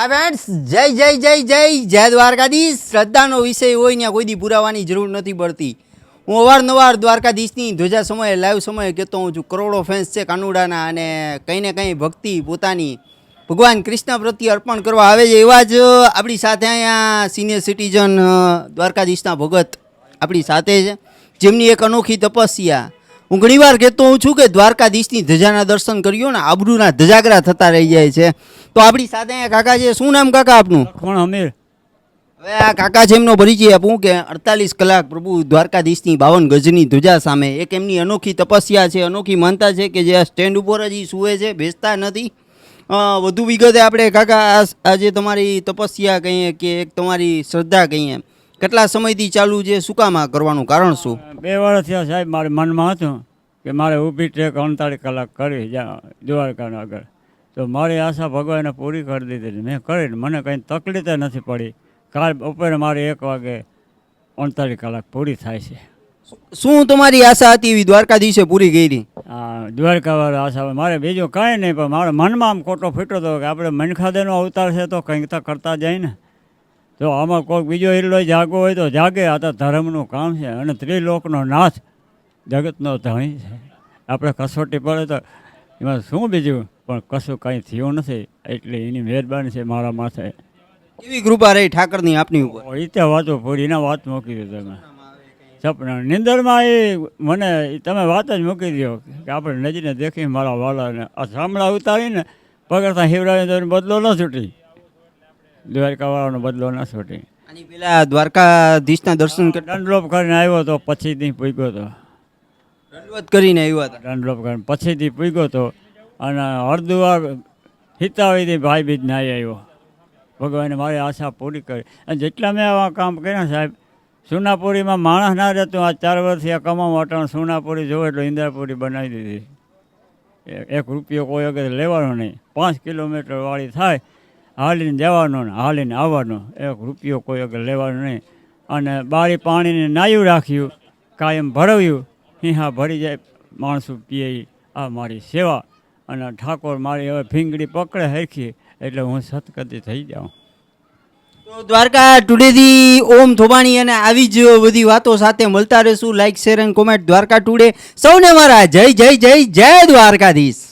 હા ફ્રેન્ડ્સ જય જય જય જય જય દ્વારકાધીશ. શ્રદ્ધાનો વિષય હોય ત્યાં કોઈ દી પુરાવાની જરૂર નથી પડતી. હું અવારનવાર દ્વારકાધીશની ધ્વજા સમયે, લાઈવ સમયે કહેતો હોઉં છું. કરોડો ફેન્સ છે કાનુડાના અને કંઈ ને કંઈ ભક્તિ પોતાની. ભગવાન કૃષ્ણ પ્રત્યે અર્પણ કરવા આવે છે એવા જ આપણી સાથે અહીંયા સિનિયર સિટીઝન દ્વારકાધીશના ભગત આપણી સાથે છે. જેમની એક અનોખી તપસ્યા હું ઘણીવાર કહેતો હોઉં છું કે દ્વારકાધીશની ધજાના દર્શન કર્યો ને આબરૂના ધજાગરા થતા રહી જાય છે. તો આપણી સાથે અહીંયા કાકા છે. શું નામ કાકા આપનું? લખમણ અમીર. હવે આ કાકા છે એમનો પરિચય આપું કે અડતાલીસ કલાક પ્રભુ દ્વારકાધીશની બાવન ગજની ધ્વજા સામે એક એમની અનોખી તપસ્યા છે અનોખી માનતા છે કે જે આ સ્ટેન્ડ ઉપર જ સૂવે છે બેસતા નથી. વધુ વિગતે આપણે કાકા આ- આ તમારી તપસ્યા કહીએ કે એક તમારી શ્રદ્ધા કહીએ. કેટલા સમયથી ચાલુ છે? શું કામ આ કરવાનું કારણ શું? બે વર્ષ થયા સાહેબ મારે મનમાં હતું કે મારે ઊભી ટ્રેક અડતાળીસ કલાક કરી જ્યાં દ્વારકાના આગળ. તો મારી આશા ભગવાને પૂરી કરી દીધી મેં કરી મને કંઈ તકલીફ નથી પડી. કાલ બપોરે મારે એક વાગે અડતાળીસ કલાક પૂરી થાય છે. શું તમારી આશા હતી એવી દ્વારકાધીશે પૂરી કરી? આ દ્વારકાવાળા આશા મારે બીજું કાંઈ નહીં પણ મારા મનમાં આમ ખોટો ફીટો હતો કે આપણે મનખાદેનો અવતાર છે તો કંઈક તો કરતા જાય ને. તો આમાં કોઈક બીજો એટલો જાગો હોય તો જાગે. આ તો ધર્મનું કામ છે અને ત્રિલોકનો નાથ જગતનો ધણી છે. આપણે કસોટી પડે તો એમાં શું બીજું? પણ કશું કાંઈ થયું નથી. એટલે એની મહેરબાની છે મારા માથે. કેવી કૃપા રહી ઠાકરની આપની ઉપર. રીતે વાતો પૂરી. એના વાત મૂકી દો તમે. સપના નિંદરમાં એ મને તમે વાત જ મૂકી દો કે આપણે નજીને દેખી મારા વાલાને આ સાંભળા ઉતારીને પગડતા હિવડાવીને બદલો ન છૂટી. દ્વારકાવાળાનો બદલો ન છૂટી પેલા દ્વારકાધીશના દર્શન દંડલોપ કરીને આવ્યો તો પછીથી પૂગ્યો તો. દંડવત કરીને આવ્યો હતો. દંડલોપ કરીને પછીથી પૂગ્યો તો અને અડધુવાર હિતાવીથી ભાઈ બીજ નાઈ આવ્યો. ભગવાને મારી આશા પૂરી કરી. અને જેટલા મેં આવા કામ કર્યા સાહેબ સુનાપુરીમાં માણસ ના રહેતું આ ચાર વર્ષથી આ કમાવા અટાણ સુનાપુરી જોવે એટલે ઇન્દ્રાપુરી બનાવી દીધી. એ- એક રૂપિયો કોઈ વખત લેવાનો નહીં. પાંચ કિલોમીટર વાળી થાય હાલીને જવાનો ને હાલીને આવવાનો. એક રૂપિયો કોઈ આગળ લેવાનો નહીં. અને બારી પાણીને નાયું રાખ્યું, કાયમ ભરવ્યું. હિંહા ભરી જાય, માણસો પીએ આ મારી સેવા. અને ઠાકોર મારી હવે ફીંગડી પકડે હરખી, એટલે હું સતકતી થઈ જાઉં. તો દ્વારકા ટુડેથી ઓમ થોબાણી અને આવી જ બધી વાતો સાથે મળતા રહેશું. લાઇક શેર અને કોમેન્ટ દ્વારકા ટુડે. સૌને મારા જય જય જય જય દ્વારકાધીશ.